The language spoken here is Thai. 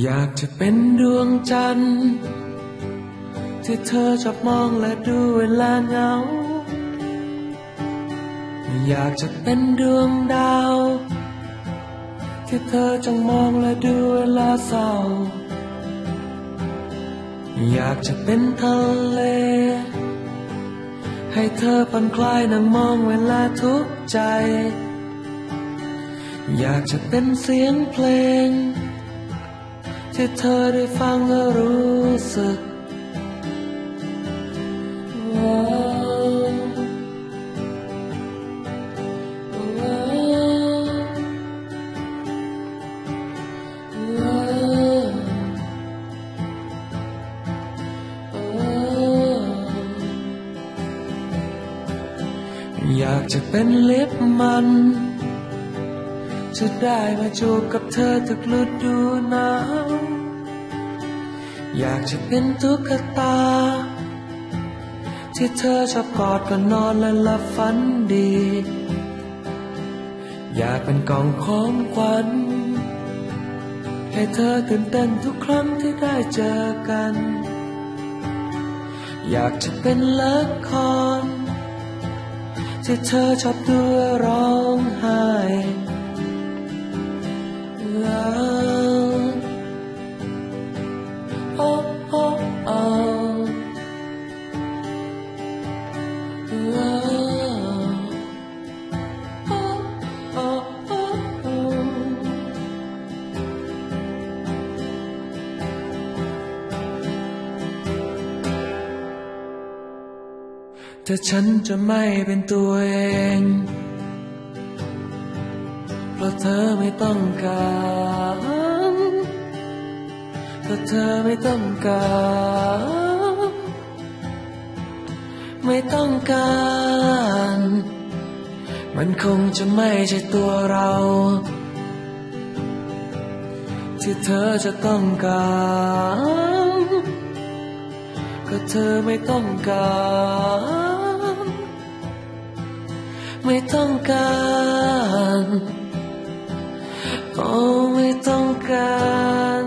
อยากจะเป็นดวงจันทร์ที่เธอชอบมองและดูเวลาเหงา อยากจะเป็นดวงดาว ที่เธอจ้องมองและดูเวลาเศร้า อยากจะเป็นทะเล ให้เธอผ่อนคลายนั่งมองเวลาทุกใจ อยากจะเป็นเสียงเพลง ที่เธอได้ฟังแล้วรู้สึกว้าว่าว่าอยากจะเป็นเล็บมัน จะได้มาจูบกับเธอทุกฤดูหนาวอยากจะเป็นตุ๊กตา ที่เธอชอบกอดก่อนนอนและหลับฝันดี อยากเป็นกล่องของขวัญให้เธอตื่นเต้นทุกครั้งที่ได้เจอกัน อยากจะเป็นละครที่เธอชอบดูร้องไห้ ถ้าฉันจะไม่เป็นตัวเอง เพราะเธอไม่ต้องการเพราะเธอไม่ต้องการ ไม่ต้องการ มันคงจะไม่ใช่ตัวเรา ที่เธอจะต้องการก็เธอไม่ต้องการ ไม่ต้องการโอ้ไม่ต้องการ